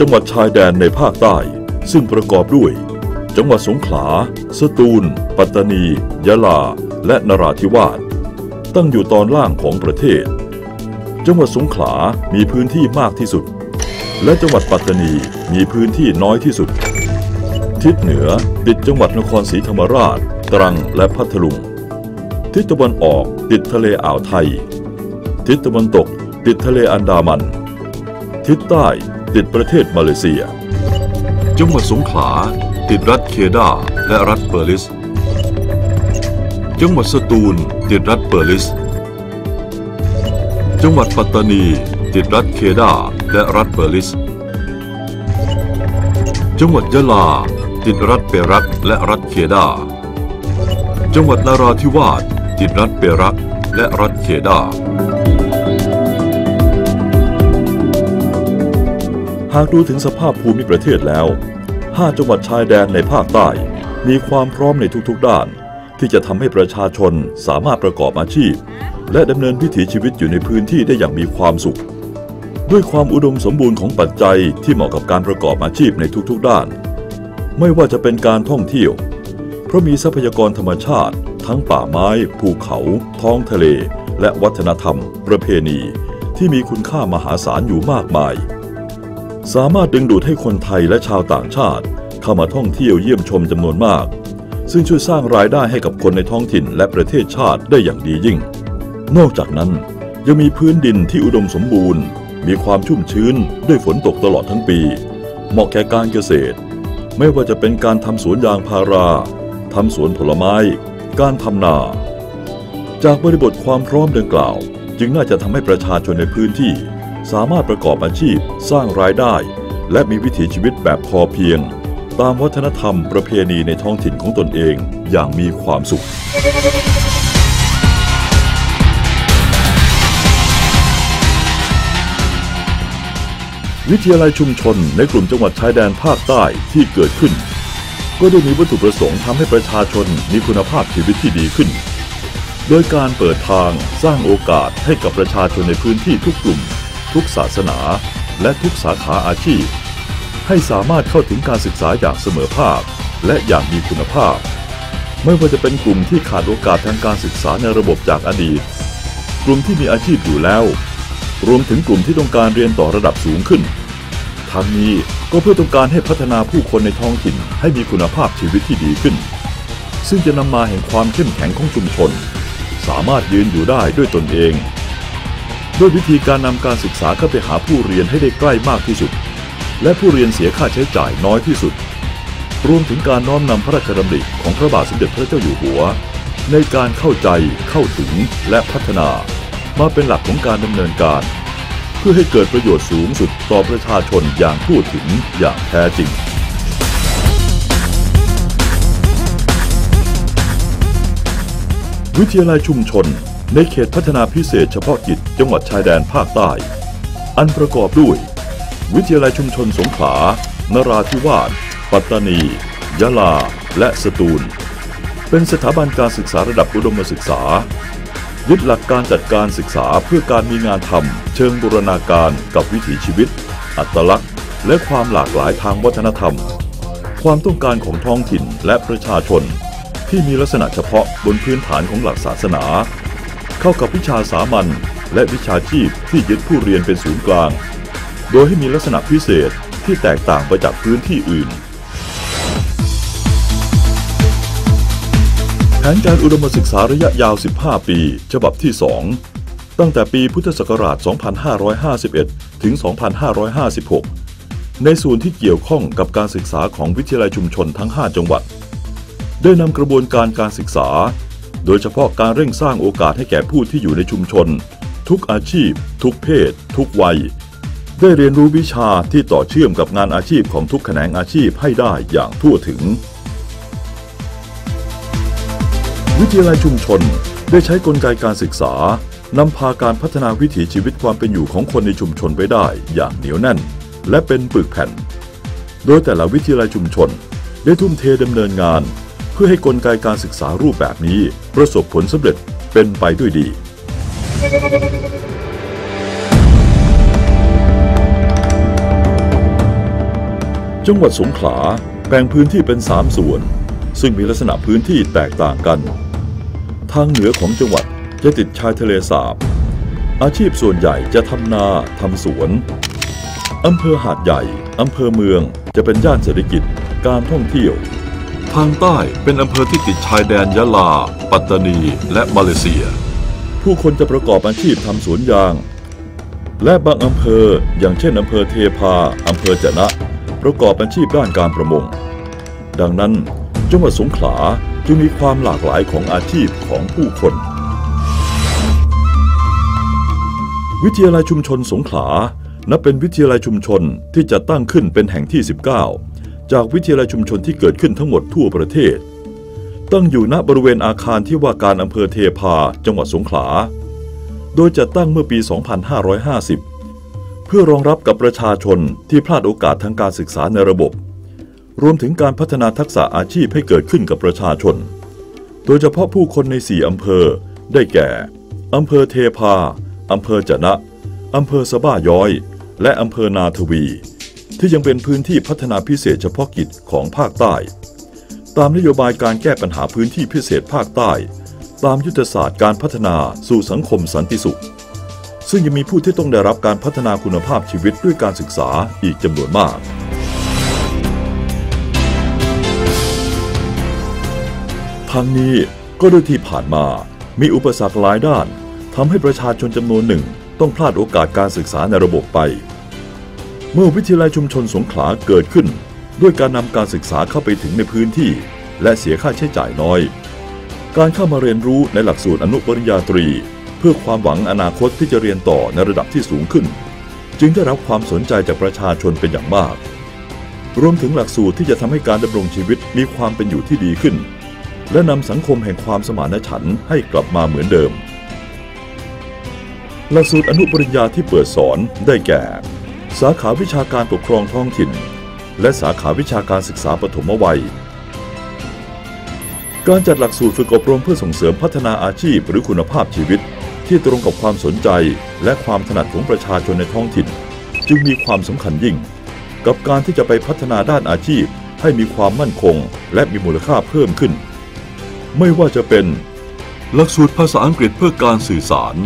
จังหวัดชายแดนในภาคใต้ ซึ่งประกอบด้วย จังหวัดสงขลา สตูล ปัตตานี ยะลา และนราธิวาส ตั้งอยู่ตอนล่างของประเทศ จังหวัดสงขลา มีพื้นที่มากที่สุด และจังหวัดปัตตานีมีพื้นที่น้อยที่สุด ทิศเหนือติดจังหวัดนครศรีธรรมราช ตรัง และพัทลุง ทิศตะวันออกติดทะเลอ่าวไทย ทิศตะวันตกติดทะเลอันดามัน ทิศใต้ ติดประเทศมาเลเซีย จังหวัดสงขลา ติดรัฐเคดาและรัฐเปอร์ลิส จังหวัดสตูล ติดรัฐเปอร์ลิส จังหวัดปัตตานี ติดรัฐเคดาและรัฐเปอร์ลิส จังหวัดยะลา ติดรัฐเปรักและรัฐเคดา จังหวัดนาราธิวาสติดรัฐเปรักและรัฐเคดา หากดูถึงสภาพภูมิประเทศแล้ว 5 จังหวัดชายแดนในภาคใต้ มีความพร้อมในทุกๆด้าน ที่จะทำให้ประชาชนสามารถประกอบอาชีพ และดำเนินวิถีชีวิตอยู่ในพื้นที่ได้อย่างมีความสุข ด้วยความอุดมสมบูรณ์ของปัจจัยที่เหมาะกับการประกอบอาชีพในทุกๆด้าน ไม่ว่าจะเป็นการท่องเที่ยว เพราะมีทรัพยากรธรรมชาติ ทั้งป่าไม้ ภูเขา ท้องทะเล และวัฒนธรรม ประเพณี ที่มีคุณค่ามหาศาลอยู่มากมาย สามารถดึงดูดให้คนไทยและชาวต่างชาติ เข้ามาท่องเที่ยวเยี่ยมชมจำนวนมาก ซึ่งช่วยสร้างรายได้ให้กับคนในท้องถิ่นและประเทศชาติได้อย่างดียิ่ง นอกจากนั้นยังมีพื้นดินที่อุดมสมบูรณ์ มีความชุ่มชื้นด้วยฝนตกตลอดทั้งปี เหมาะแก่การเกษตร ไม่ว่าจะเป็นการทำสวนยางพาราทำสวนผลไม้ การทำนา จากบริบทความพร้อมดังกล่าว จึงน่าจะทำให้ประชาชนในพื้นที่ สามารถประกอบอาชีพสร้างรายได้ และมีวิถีชีวิตแบบพอเพียง ตามวัฒนธรรมประเพณีในท้องถิ่นของตนเองอย่างมีความสุขวิทยาลัยชุมชนในกลุ่มจังหวัดชายแดนภาคใต้ที่เกิดขึ้น ก็ได้มีวัตถุประสงค์ทำให้ประชาชนมีคุณภาพชีวิตที่ดีขึ้น โดยการเปิดทางสร้างโอกาสให้กับประชาชนในพื้นที่ทุกกลุ่ม ทุกศาสนา และทุกสาขาอาชีพ ให้สามารถเข้าถึงการศึกษาอย่างเสมอภาค และอย่างมีคุณภาพ ไม่ว่าจะเป็นกลุ่มที่ขาดโอกาสทางการศึกษาในระบบจากอดีต กลุ่มที่มีอาชีพอยู่แล้ว รวมถึงกลุ่มที่ต้องการเรียนต่อระดับสูงขึ้นทั้งนี้ก็เพื่อต้องการให้พัฒนาผู้คนในท้องถิ่นให้มีคุณภาพชีวิตที่ดีขึ้น ซึ่งจะนำมาแห่งความเข้มแข็งของชุมชน สามารถยืนอยู่ได้ด้วยตนเอง ด้วยวิธีการนำการศึกษาเข้าไปหาผู้เรียนให้ได้ใกล้มากที่สุด และผู้เรียนเสียค่าใช้จ่ายน้อยที่สุด รวมถึงการน้อมนำพระราชดำริของพระบาทสมเด็จพระเจ้าอยู่หัว ในการเข้าใจเข้าถึงและพัฒนา มาเป็นหลักของการดำเนินการ เพื่อให้เกิดประโยชน์สูงสุดต่อประชาชนอย่างทั่วถึงอย่างแท้จริงวิทยาลัยชุมชน ในเขตพัฒนาพิเศษเฉพาะกิจจังหวัดชายแดนภาคใต้ อันประกอบด้วย วิทยาลัยชุมชนสงขลานราธิวาส ปัตตานี ยะลา และสตูล เป็นสถาบันการศึกษาระดับอุดมศึกษา ยึดหลักการจัดการศึกษาเพื่อการมีงานทำเชิงบูรณาการกับวิถีชีวิต อัตลักษณ์ และความหลากหลายทางวัฒนธรรม ความต้องการของท้องถิ่นและประชาชน ที่มีลักษณะเฉพาะบนพื้นฐานของหลักศาสนา เข้ากับวิชาสามัญและวิชาชีพที่ยึดผู้เรียนเป็นศูนย์กลาง โดยให้มีลักษณะพิเศษที่แตกต่างไปจากพื้นที่อื่น แผนการอุดมศึกษาระยะยาว 15 ปี ฉบับที่ 2 ตั้งแต่ปีพุทธศักราช 2551 ถึง 2556 ในส่วนที่เกี่ยวข้องกับการศึกษาของวิทยาลัยชุมชนทั้ง 5 จังหวัด ได้นำกระบวนการการศึกษา โดยเฉพาะการเร่งสร้างโอกาสให้แก่ผู้ที่อยู่ในชุมชน ทุกอาชีพ ทุกเพศ ทุกวัย ได้เรียนรู้วิชาที่ต่อเชื่อมกับงานอาชีพของทุกแขนงอาชีพให้ได้อย่างทั่วถึง วิทยาลัยชุมชนได้ใช้กลไกการศึกษานำพาการพัฒนาวิถีชีวิตความเป็นอยู่ของคนในชุมชนไปได้อย่างเหนียวแน่น และเป็นปึกแผ่น โดยแต่ละวิทยาลัยชุมชน ได้ทุ่มเทดำเนินงาน พื่อให้กลไกการศึกษารูปแบบนี้ ประสบผลสำเร็จเป็นไปด้วยดี จังหวัดสงขลาแบ่งพื้นที่เป็น 3 ส่วน ซึ่งมีลักษณะพื้นที่แตกต่างกัน ทางเหนือของจังหวัดจะติดชายทะเลสาบ อาชีพส่วนใหญ่จะทำนาทำสวนอำเภอหาดใหญ่อำเภอเมืองจะเป็นย่านเศรษฐกิจ การท่องเที่ยว ทางใต้เป็นอำเภอที่ติดชายแดนยะลา ปัตตานี และมาเลเซีย ผู้คนจะประกอบอาชีพทำสวนยาง และบางอำเภออย่างเช่นอำเภอเทพาอำเภอจะนะ ประกอบอาชีพด้านการประมง ดังนั้นจังหวัดสงขลาจึงมีความหลากหลายของอาชีพของผู้คน วิทยาลัยชุมชนสงขลานับเป็นวิทยาลัยชุมชนที่จะตั้งขึ้นเป็นแห่งที่ 19 จากวิทยาลัยชุมชนที่เกิดขึ้นทั้งหมดทั่วประเทศ ตั้งอยู่ณบริเวณอาคารที่ว่าการอำเภอเทพา จังหวัดสงขลา โดยจัดตั้งเมื่อปี 2550 เพื่อรองรับกับประชาชนที่พลาดโอกาสทางการศึกษาในระบบ รวมถึงการพัฒนาทักษะอาชีพให้เกิดขึ้นกับประชาชน โดยเฉพาะผู้คนใน 4 อำเภอ ได้แก่ อำเภอเทพา อำเภอจะนะ อำเภอสะบ้าย้อย และอำเภอนาทวี ที่ยังเป็นพื้นที่พัฒนาพิเศษเฉพาะกิจของภาคใต้ ตามนโยบายการแก้ปัญหาพื้นที่พิเศษภาคใต้ ตามยุทธศาสตร์การพัฒนาสู่สังคมสันติสุข ซึ่งยังมีผู้ที่ต้องได้รับการพัฒนาคุณภาพชีวิตด้วยการศึกษาอีกจำนวนมาก ทั้งนี้ก็ด้วยที่ผ่านมามีอุปสรรคหลายด้านทำให้ประชาชนจำนวนหนึ่งต้องพลาดโอกาสการศึกษาในระบบไป เมื่อวิทยาลัยชุมชนสงขลาเกิดขึ้น ด้วยการนำการศึกษาเข้าไปถึงในพื้นที่ และเสียค่าใช้จ่ายน้อย การเข้ามาเรียนรู้ในหลักสูตรอนุปริญญาตรี เพื่อความหวังอนาคตที่จะเรียนต่อในระดับที่สูงขึ้น จึงได้รับความสนใจจากประชาชนเป็นอย่างมาก รวมถึงหลักสูตรที่จะทำให้การดำรงชีวิตมีความเป็นอยู่ที่ดีขึ้น และนำสังคมแห่งความสมานฉันท์ให้กลับมาเหมือนเดิม หลักสูตรอนุปริญญาที่เปิดสอนได้แก่ สาขาวิชาการปกครองท้องถิ่น และสาขาวิชาการศึกษาปฐมวัย การจัดหลักสูตรฝึกอบรมเพื่อส่งเสริมพัฒนาอาชีพหรือคุณภาพชีวิต ที่ตรงกับความสนใจและความถนัดของประชาชนในท้องถิ่น จึงมีความสำคัญยิ่ง กับการที่จะไปพัฒนาด้านอาชีพให้มีความมั่นคง และมีมูลค่าเพิ่มขึ้น ไม่ว่าจะเป็น หลักสูตรภาษาอังกฤษเพื่อการสื่อสาร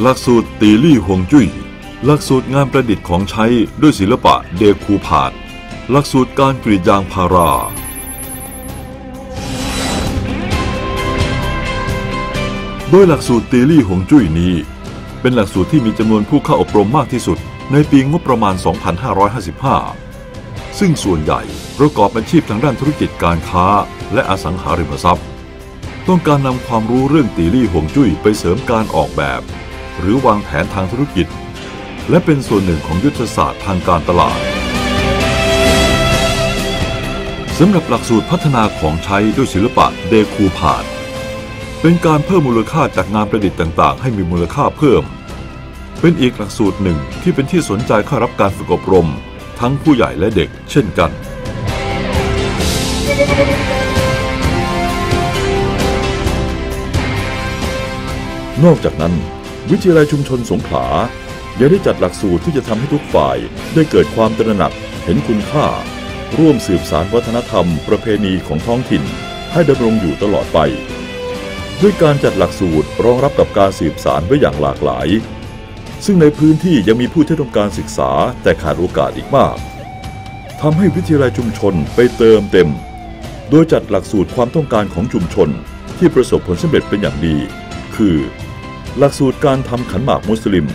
หลักสูตรตีลี่ฮวงจุ้ย หลักสูตรงานประดิษฐ์ของใช้ด้วยศิลปะเดคูพาดหลักสูตรการกรีดยางพารา โดยหลักสูตรตีลี่ฮวงจุ้ยนี้ เป็นหลักสูตรที่มีจำนวนผู้เข้าอบรมมากที่สุด ในปีงบประมาณ 2555 ซึ่งส่วนใหญ่ประกอบอาชีพทางด้านธุรกิจการค้า และอสังหาริมทรัพย์ ต้องการนำความรู้เรื่องตีลี่ฮวงจุ้ยไปเสริมการออกแบบ หรือวางแผนทางธุรกิจ และเป็นส่วนหนึ่งของยุทธศาสตร์ทางการตลาดสำหรับหลักสูตรพัฒนาของใช้ด้วยศิลปะเดคูพาดเป็นการเพิ่มมูลค่าจากงานประดิษฐ์ต่าง ๆ ให้มีมูลค่าเพิ่ม เป็นอีกหลักสูตรหนึ่งที่เป็นที่สนใจเข้ารับการฝึกอบรม ทั้งผู้ใหญ่และเด็กเช่นกัน นอกจากนั้น วิทยาลัยชุมชนสงขลา ยังได้จัดหลักสูตรที่จะทำให้ทุกฝ่ายได้เกิดความตระหนักเห็นคุณค่า ร่วมสืบสารวัฒนธรรมประเพณีของท้องถิ่น ให้ดำรงอยู่ตลอดไป ด้วยการจัดหลักสูตรรองรับกับการสืบสารไว้อย่างหลากหลาย ซึ่งในพื้นที่ยังมีผู้ที่ต้องการศึกษาแต่ขาดโอกาสอีกมากทำให้วิทยาลัยชุมชนไปเติมเต็ม โดยจัดหลักสูตรความต้องการของชุมชนที่ประสบผลสำเร็จเป็นอย่างดี คือ หลักสูตรการทำขันหมากมุสลิม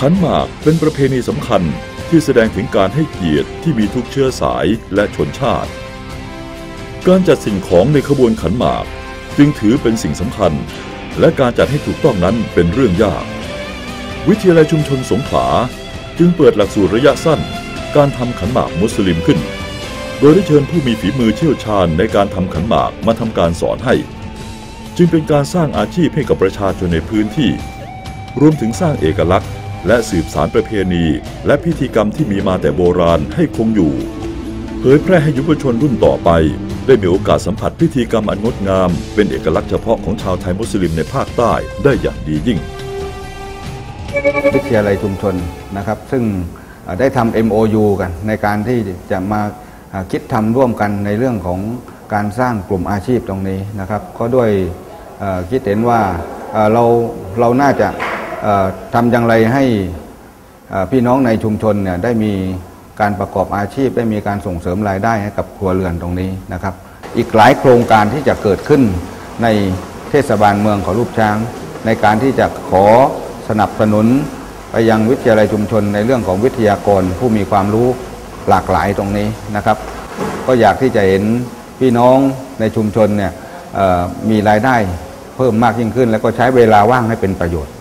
ขันหมากเป็นประเพณีสำคัญที่แสดงถึงการให้เกียรติที่มีทุกเชื้อสายและชนชาติ การจัดสิ่งของในขบวนขันหมากจึงถือเป็นสิ่งสำคัญ และการจัดให้ถูกต้องนั้นเป็นเรื่องยาก วิทยาลัยชุมชนสงขลาจึงเปิดหลักสูตรระยะสั้น การทำขันหมากมุสลิมขึ้น โดยได้เชิญผู้มีฝีมือเชี่ยวชาญในการทำขันหมากมาทำการสอนให้ จึงเป็นการสร้างอาชีพให้กับประชาชนในพื้นที่ รวมถึงสร้างเอกลักษณ์ และสืบสารประเพณี และพิธีกรรมที่มีมาแต่โบราณให้คงอยู่ เผยแพร่ให้ยุวชนรุ่นต่อไป ได้มีโอกาสสัมผัสพิธีกรรมอันงดงาม เป็นเอกลักษณ์เฉพาะของชาวไทยมุสลิมในภาคใต้ได้อย่างดียิ่งวิทยาลัยชุมชนนะครับ ซึ่งได้ทำ MOU กัน ในการที่จะมาคิดทำร่วมกันในเรื่องของการสร้างกลุ่มอาชีพตรงนี้นะครับ ก็ด้วยคิดเห็นว่าเราเราน่าจะ ทำอย่างไรให้พี่น้องในชุมชนเนี่ยได้มีการประกอบอาชีพได้มีการส่งเสริมรายได้ให้กับครัวเรือนตรงนี้นะครับ อีกหลายโครงการที่จะเกิดขึ้นในเทศบาลเมืองของรูปช้าง ในการที่จะขอสนับสนุนไปยังวิทยาลัยชุมชนในเรื่องของวิทยากรผู้มีความรู้หลากหลายตรงนี้นะครับ ก็อยากที่จะเห็นพี่น้องในชุมชนเนี่ยมีรายได้เพิ่มมากยิ่งขึ้น แล้วก็ใช้เวลาว่างให้เป็นประโยชน์